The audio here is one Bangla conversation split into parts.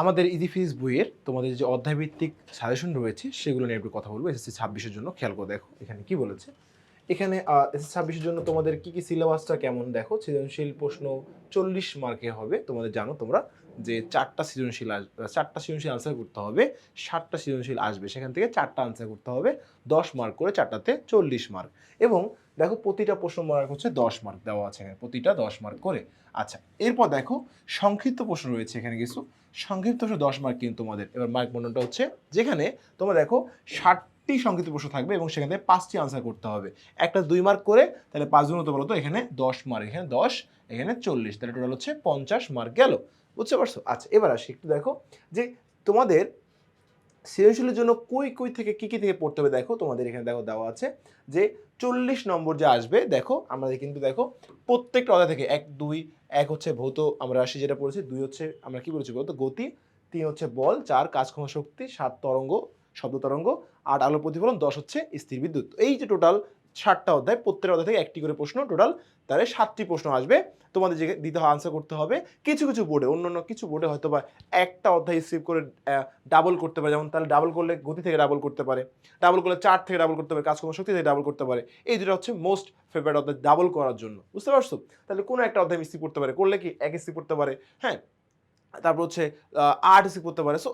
আমাদের ইজি ফিজ বইয়ের তোমাদের যে অধ্যায়ভিত্তিক সাজেশন রয়েছে, সেগুলো নিয়ে একটু কথা বলব। এসএসসি ছাব্বিশের জন্য খেয়াল করে, দেখো এখানে কি বলেছে। এখানে এসএসসি ছাব্বিশের জন্য তোমাদের কি কি সিলেবাসটা কেমন দেখো? সৃজনশীল প্রশ্ন চল্লিশ মার্কে হবে। তোমাদের জানো তোমরা যে চারটা সৃজনশীল চারটা সৃজনশীল আনসার করতে হবে ষাটটা সৃজনশীল আসবে। সেখান থেকে চারটা আনসার করতে হবে, দশ মার্ক করে চারটাতে চল্লিশ মার্ক। এবং দেখো প্রতিটা প্রশ্ন মার্ক হচ্ছে দশ মার্ক দেওয়া আছে এখানে, প্রতিটা দশ মার্ক করে। আচ্ছা এরপর দেখো সংক্ষিপ্ত প্রশ্ন রয়েছে এখানে কিছু। সংক্ষিপ্ত প্রশ্ন দশ মার্ক কিন্তু তোমাদের। এবার মার্ক বন্টনটা হচ্ছে যেখানে তোমরা দেখো ষাটটি সংক্ষিপ্ত প্রশ্ন থাকবে এবং সেখান পাঁচটি আনসার করতে হবে। একটা দুই মার্ক করে, তাহলে পাঁচ গুণ হতে বলো তো, এখানে দশ মার্ক এখানে দশ, এখানে চল্লিশ, তাহলে টোটাল হচ্ছে পঞ্চাশ মার্ক গেল। বুঝতে পারছ? আচ্ছা এবার আসি একটু দেখো যে তোমাদের সৃজনশীলের জন্য কই কই থেকে কী কী থেকে পড়তে হবে, দেখো তোমাদের এখানে দেখো দেওয়া আছে যে চল্লিশ নম্বর যে আসবে, দেখো আমাদের কিন্তু দেখো প্রত্যেকটা অধ্যায় থেকে এক, দুই, এক হচ্ছে ভৌত, আমরা রাশি যেটা পড়েছি, দুই হচ্ছে আমরা কী বলেছি বলতো? গতি, তিন হচ্ছে বল, চার কাজ ক্ষমা শক্তি, সাত তরঙ্গ, শব্দ তরঙ্গ, আট আলো প্রতিফলন, দশ হচ্ছে স্থির বিদ্যুৎ। এই যে টোটাল ষাটটা অধ্যায় প্রত্যেকটা অধ্যায় থেকে একটি করে প্রশ্ন টোটাল তাহলে সাতটি প্রশ্ন আসবে। তোমাদের যে দিতে হয় আনসার করতে হবে। কিছু কিছু বোর্ডে অন্য অন্য কিছু বোর্ডে হয়তো বা একটা অধ্যায় স্কিপ করে ডাবল করতে পারে। যেমন তাহলে ডাবল করলে গতি থেকে ডাবল করতে পারে। ডাবল করলে চার থেকে ডাবল করতে পারে, কাজকর্ম শক্তি থেকে ডাবল করতে পারে। এই দুটো হচ্ছে মোস্ট ফেভারিট অধ্যায় ডাবল করার জন্য। বুঝতে পারছ? তাহলে কোনো একটা অধ্যায় স্কিপ করতে পারে। করলে কি? এক স্কিপ করতে পারে। হ্যাঁ? তারপর হচ্ছে আট স্কিপ করতে পারে। সো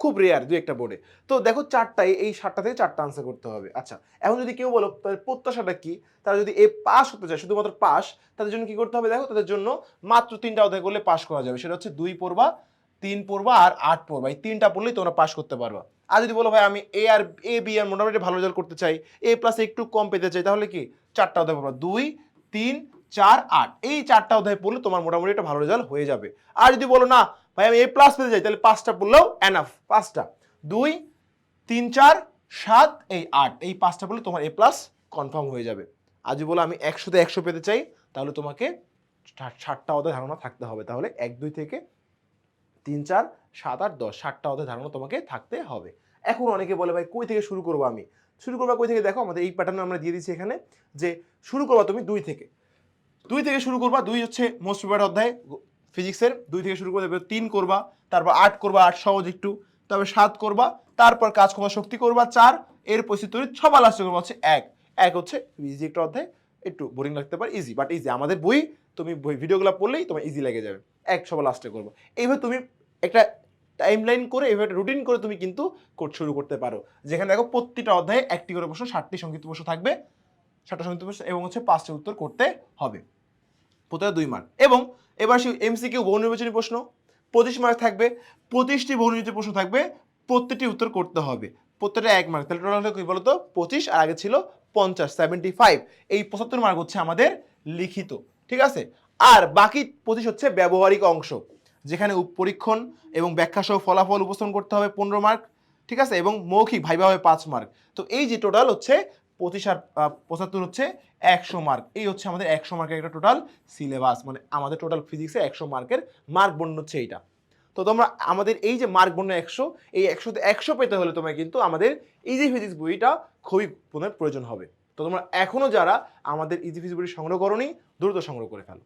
খুব রেয়ার দু একটা বোর্ডে তো দেখো চারটায়, এই সাতটা থেকে চারটা আনসার করতে হবে। আচ্ছা এখন যদি কেউ বলো, তাদের প্রত্যাশাটা কি? তারা যদি এ পাস হতে চায়, শুধুমাত্র পাস তাদের জন্য কি করতে হবে? দেখো, তাদের জন্য মাত্র তিনটা অধ্যায় করলে পাস করা যাবে। সেটা হচ্ছে দুই পড়বা, তিন পড়বা আর আট পড়বা। এই তিনটা পড়লেই তোমরা পাস করতে পারবা। আর যদি বলো, ভাই, আমি এ আর এ বি আর মোটামুটি ভালো রেজাল্ট করতে চাই এ প্লাস একটু কম পেতে চাই, তাহলে কি? চারটা অধ্যায় পড়বা। দুই, তিন, চার, আট। এই চারটা অধ্যায় পড়লে তোমার মোটামুটি একটা ভালো রেজাল্ট হয়ে যাবে। আর যদি বলো, না ভাই, আমি এ প্লাস পেতে চাই, তাহলে পাঁচটা পড়লেও এনাফ পাঁচটা। দুই, তিন, চার, সাত, এই আট, এই পাঁচটা পড়লে তোমার এ প্লাস কনফার্ম হয়ে যাবে। যদি বলো আমি একশোতে একশো পেতে চাই, তাহলে তোমাকে ষাট- ষাটটা অধ্যায় ধারণা থাকতে হবে, তাহলে এক, দুই থেকে তিন, চার, সাত, আট, দশ, ষাটটা অধ্যায় ধারণা তোমাকে থাকতে হবে। এখন অনেকে বলে, ভাই, কই থেকে শুরু করব আমি? শুরু করবা কই থেকে? দেখো, আমাদের এই প্যাটার্ন আমরা দিয়ে দিচ্ছি এখানে, যে শুরু করবা তুমি দুই থেকে। দুই থেকে শুরু করবা, দুই হচ্ছে মোস্ট ফেভারিট অধ্যায় ফিজিক্সের দুই থেকে শুরু করে করবে তিন করবা, তারপর আট করবা, আট সহজ একটু। তারপর সাত করবা, তারপর কাজ করবা শক্তি করবা, চার, এর পরিস্থিতি সবার লাস্টে করবা হচ্ছে এক। এক হচ্ছে ইজি একটা অধ্যায়, একটু বোরিং লাগতে পারে ইজি বাট ইজি আমাদের বই, তুমি বই ভিডিওগুলো পড়লেই তোমার ইজি লেগে যাবে। এক সবার লাস্টে করব। এইভাবে তুমি একটা টাইম লাইন করে, এইভাবে রুটিন করে তুমি কিন্তু শুরু করতে পারো। যেখানে দেখো প্রতিটা অধ্যায়ে একটি করে প্রশ্ন, ষাটটি সংক্ষিপ্ত প্রশ্ন থাকবে, ষাটটা সংক্ষিপ্ত প্রশ্ন এবং হচ্ছে পাঁচটি উত্তর করতে হবে। প্রতিটা দুই মার্ক। এবং এবার সে এমসিকিউ বহু নির্বাচনী প্রশ্ন, পঁচিশ মার্ক থাকবে, পঁচিশটি বহু নির্বাচনী প্রশ্ন থাকবে, প্রত্যেকটি উত্তর করতে হবে। প্রত্যেকটা এক মার্ক। তাহলে টোটাল কী বলতো? পঁচিশ, আর আগে ছিল পঞ্চাশ সেভেন্টি ফাইভ এই পঁচাত্তর মার্ক হচ্ছে আমাদের লিখিত, ঠিক আছে? আর বাকি পঁচিশ হচ্ছে ব্যবহারিক অংশ, যেখানে পরীক্ষণ এবং ব্যাখ্যা সহ ফলাফল উপস্থাপন করতে হবে পনেরো মার্ক, ঠিক আছে? এবং মৌখিক ভাইবা হবে পাঁচ মার্ক। তো এই যে টোটাল হচ্ছে পঁচিশ আর পঁচাত্তর হচ্ছে একশো মার্ক এই হচ্ছে আমাদের একশো মার্কের একটা টোটাল সিলেবাস মানে আমাদের টোটাল ফিজিক্সে একশো মার্কের মার্ক বন্য হচ্ছে এইটা। তো তোমরা আমাদের এই যে মার্ক বন্য একশো, এই একশোতে একশো পেতে হলে তোমার কিন্তু আমাদের ইজি ফিজিক্স বইটা খুবই তোমার প্রয়োজন হবে। তো তোমরা এখনও যারা আমাদের ইজি ফিজিক্স বই সংগ্রহ করো দ্রুত সংগ্রহ করে ফেলো।